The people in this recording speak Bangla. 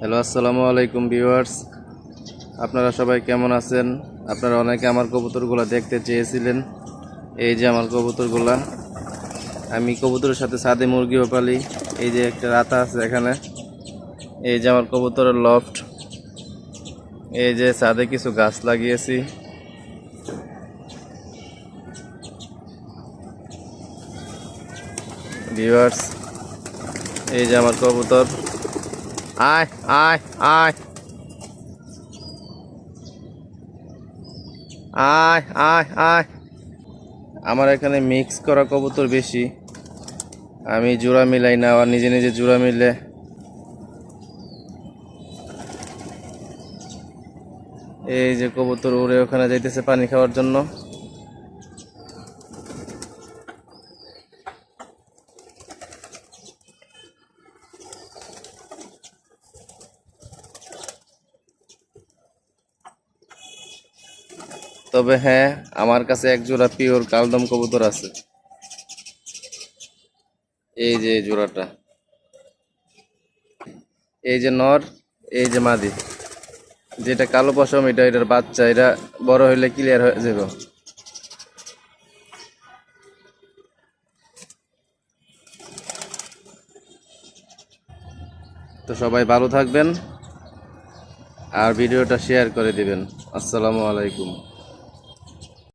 Hello, আসসালামু আলাইকুম ভিউয়ার্স। আপনারা সবাই কেমন আছেন? আপনারা অনেকে আমার কবুতরগুলো দেখতে চেয়েছিলেন। এই যে আমার কবুতরগুলা। আমি কবুতরের সাথে সাদে মুরগিও পালি। এই যে একটা রাতা আছে এখানে। এই যে আমার কবুতরের লফট এই যে ছাদে কিছু গাছ লাগিয়েছি। ভিউয়ার্স, এই যে আমার কবুতর। আয় আয় আয় আয় আয় আয় আমার এখানে মিক্স করা কবুতর বেশি। আমি জোড়া মিলাই না, আবার নিজে নিজে জোড়া মিলে। এই যে কবুতর উড়ে ওখানে যাইতেছে পানি খাওয়ার জন্য। তবে হ্যাঁ আমার কাছে এক জোড়া পিওর কালদম কবুতর আছে। এই যে জোড়াটা। এই যে নর, এই যে মাদি। যেটা কালো পশম, এটা এটার বাচ্চা, এটা বড় হইলে ক্লিয়ার হয়ে যাবে। তো সবাই ভালো থাকবেন আর ভিডিওটা শেয়ার করে দিবেন। আসসালামু আলাইকুম।